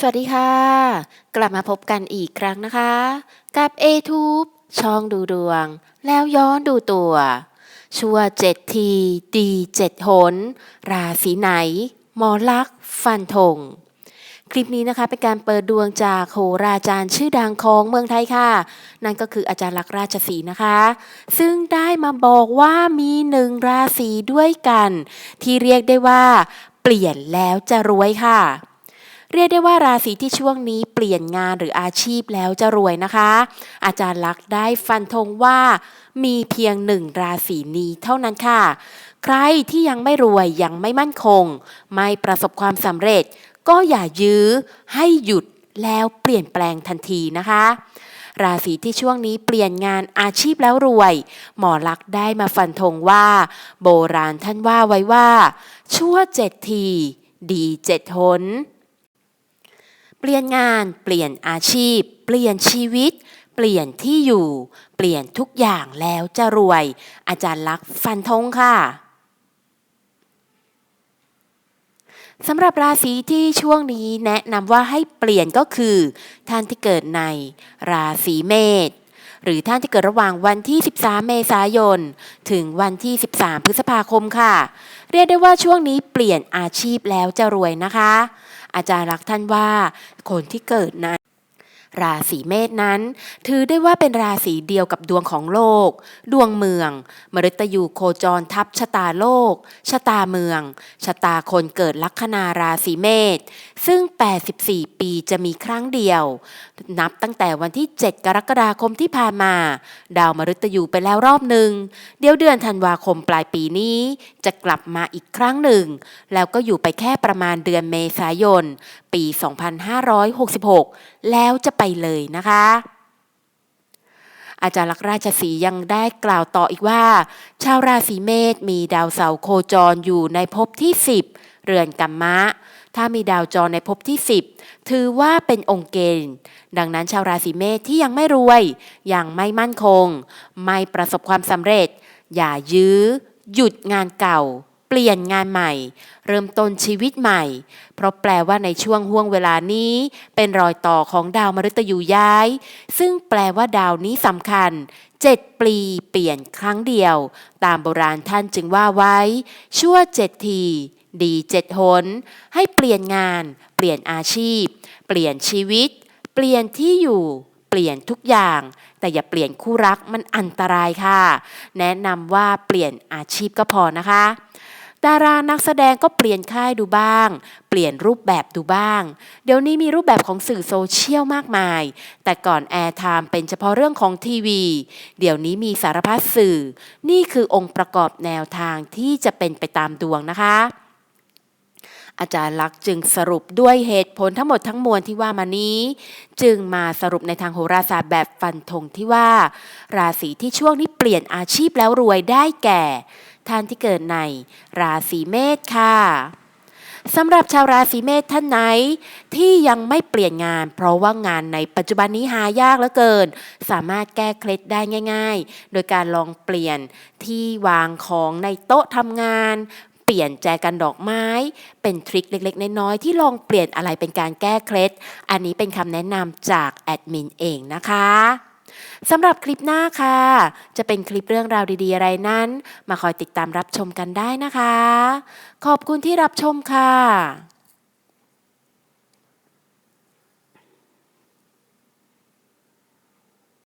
สวัสดีค่ะ กลับมาพบกันอีกครั้งนะคะ กับ A-Tube ช่องดูดวง แล้วย้อนดูตัว ชัวเจ็ดทีดีเจ็ดหน ราศีไหน หมอลักษ์ฟันธงคลิปนี้นะคะเป็นการเปิดดวงจากโหราจารย์ชื่อดังของเมืองไทยค่ะ นั่นก็คืออาจารย์ลักษ์ราชสีนะคะ ซึ่งได้มาบอกว่ามีหนึ่งราศีด้วยกัน ที่เรียกได้ว่า เปลี่ยนแล้วจะรวยค่ะ เรียกได้ว่าราศีที่ช่วงนี้เปลี่ยนงานหรืออาชีพแล้วจะรวยนะคะ อาจารย์ลักษ์ได้ฟันธงว่ามีเพียงหนึ่งราศีนี้เท่านั้นค่ะ ใครที่ยังไม่รวยยังไม่มั่นคง ไม่ประสบความสำเร็จ ก็อย่ายื้อให้หยุดแล้วเปลี่ยนแปลงทันทีนะคะ ราศีที่ช่วงนี้เปลี่ยนงานอาชีพแล้วรวย หมอลักษ์ได้มาฟันธงว่า โบราณท่านว่าไว้ว่า ชั่วเจ็ดที ดีเจ็ดหน เปลี่ยนงาน เปลี่ยนอาชีพ เปลี่ยนชีวิต เปลี่ยนที่อยู่ เปลี่ยนทุกอย่างแล้วจะรวย อาจารย์ลักษ์ฟันธงค่ะสำหรับราศีที่ช่วงนี้แนะนำว่าให้เปลี่ยนก็คือ ท่านที่เกิดในราศีเมษหรือท่านที่เกิดระหว่างวันที่ 13 เมษายน ถึงวันที่ 13 พฤษภาคมค่ะ เรียกได้ว่าช่วงนี้เปลี่ยนอาชีพแล้วจะรวยนะคะ อาจารย์รักท่านว่าคนที่เกิดใน ราศีเมษนั้น ถือได้ว่าเป็นราศีเดียวกับดวงของโลก ดวงเมือง มฤตยูโคจรทับชะตาโลก ชะตาเมือง ชะตาคนเกิดลัคนาราศีเมษ ซึ่ง 84 ปีจะมีครั้งเดียว นับตั้งแต่วันที่ 7 กรกฎาคมที่ผ่านมา ดาวมฤตยูไปแล้วรอบหนึ่ง เดี๋ยวเดือนธันวาคมปลายปีนี้ จะกลับมาอีกครั้งหนึ่ง แล้วก็อยู่ไปแค่ประมาณเดือนเมษายน ปี 2566 แล้วจะไปเลยนะคะ อาจารย์ลักราชสียังได้กล่าวต่ออีกว่า ชาวราศีเมษมีดาวเสาร์โคจรอยู่ในภพที่ 10 เรือนกัมมะ ถ้ามีดาวจรในภพที่ 10 ถือว่าเป็นองค์เกณฑ์ ดังนั้นชาวราศีเมษที่ยังไม่รวย ยังไม่มั่นคง ไม่ประสบความสำเร็จ อย่ายื้อ หยุดงานเก่า เปลี่ยนงานใหม่ เริ่มต้นชีวิตใหม่ เพราะแปลว่าในช่วงห่วงเวลานี้ เป็นรอยต่อของดาวมฤตยูย้าย ซึ่งแปลว่าดาวนี้สำคัญเจ็ดปีเปลี่ยนครั้งเดียว ตามโบราณท่านจึงว่าไว้ ชั่วเจ็ดที ดีเจ็ดหน ให้เปลี่ยนงาน เปลี่ยนอาชีพ เปลี่ยนชีวิต เปลี่ยนที่อยู่เปลี่ยนทุกอย่าง แต่อย่าเปลี่ยนคู่รักมันอันตรายค่ะ แนะนำว่าเปลี่ยนอาชีพก็พอนะคะ ดารานักแสดงก็เปลี่ยนค่ายดูบ้าง เปลี่ยนรูปแบบดูบ้าง เดี๋ยวนี้มีรูปแบบของสื่อโซเชียลมากมาย แต่ก่อนแอร์ไทม์เป็นเฉพาะเรื่องของทีวี เดี๋ยวนี้มีสารพัดสื่อ นี่คือองค์ประกอบแนวทางที่จะเป็นไปตามดวงนะคะอาจารย์ลักษ์จึงสรุปด้วยเหตุผลทั้งหมดทั้งมวลที่ว่ามานี้ จึงมาสรุปในทางโหราศาสตร์แบบฟันธงที่ว่า ราศีที่ช่วงนี้เปลี่ยนอาชีพแล้วรวยได้แก่ ท่านที่เกิดในราศีเมษค่ะสำหรับชาวราศีเมษท่านไหน ที่ยังไม่เปลี่ยนงาน เพราะว่างานในปัจจุบันนี้หายากเหลือเกิน สามารถแก้เคล็ดได้ง่าย ๆ โดยการลองเปลี่ยนที่วางของในโต๊ะทำงาน เปลี่ยนแจกันดอกไม้ เป็นทริคเล็กๆ น้อยๆที่ลองเปลี่ยนอะไรเป็นการแก้เคล็ด อันนี้เป็นคำแนะนำจากแอดมินเองนะคะ สำหรับคลิปหน้าค่ะ จะเป็นคลิปเรื่องราวดีๆอะไรนั้น มาคอยติดตามรับชมกันได้นะคะ ขอบคุณที่รับชมค่ะ